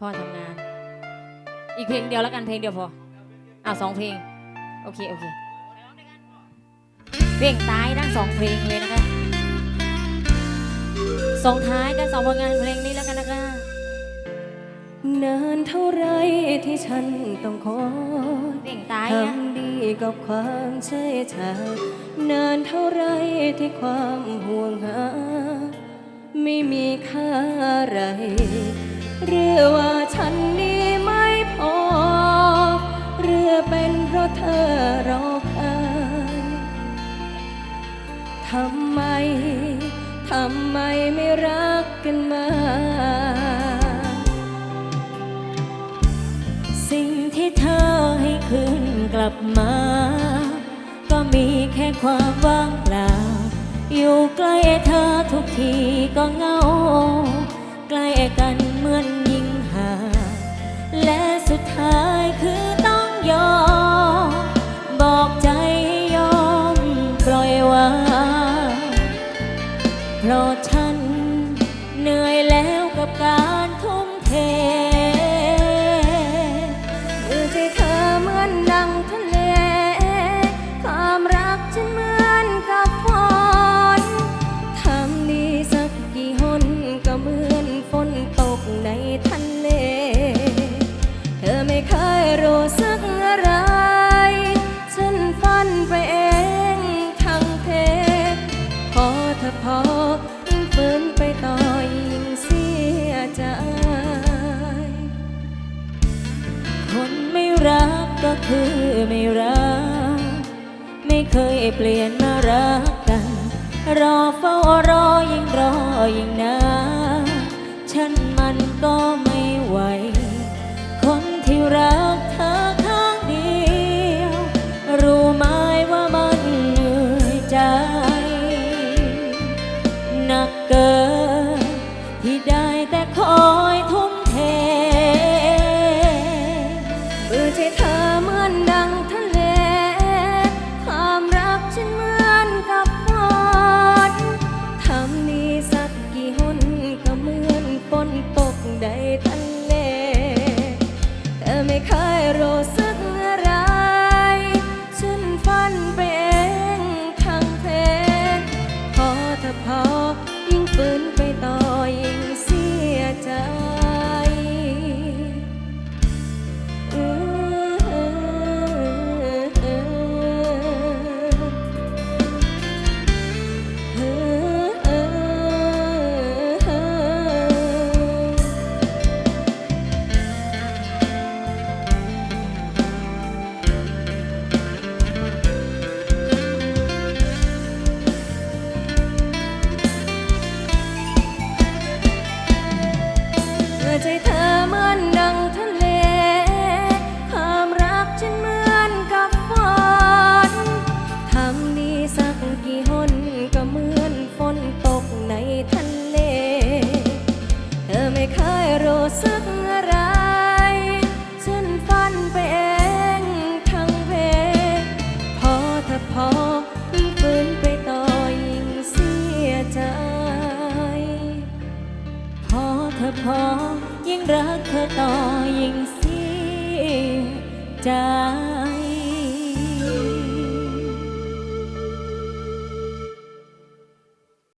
พ่อทำงาน อีกเพลงเดียวแล้วกันเพลงเดียวพออ้าวสองเพลง โอเค โอเค เพลงตายทั้งสองเพลงเลยนะคะส่งท้ายกันสองผลงานเพลงนี้แล้วกันนะคะนานเท่าไรที่ฉันต้องคอยเพลงตายอะทำดีกับความเชื่อชานานเท่าไรที่ความห่วงหา ไม่มีค่าอะไร หรือว่าฉันนี้ไม่พอ หรือเป็นเพราะเธอรอใครทำไม ทำไมไม่รักกันมา สิ่งที่เธอให้คืนกลับมา ก็มีแค่ความว่างเปล่า อยู่ใกล้เธอทุกทีก็เงา ใกล้กัน ไม่รัก ไม่เคยเปลี่ยนมารักกัน รอเฝ้ารอยิ่งรอยิ่งนานฉันมันก็ไม่ไหว คนที่รักเธอข้างเดียว รู้ไหมว่ามันเหนื่อยใจหนักเกินที่ได้ ไใจเธอเหมือนดังทะเลความรักฉันเหมือนกับฝนทำดีสักกี่หนก็เหมือนฝนตกในทะเล เธอไม่เคยรู้สึกอะไร ฉันฝันไปเองทั้งเพพอเธอพอยิ่งฝืนไปต่อยิ่งเสียใจ พอเธอพอ ยิ่งรักเธอต่อยิ่งเสียใจ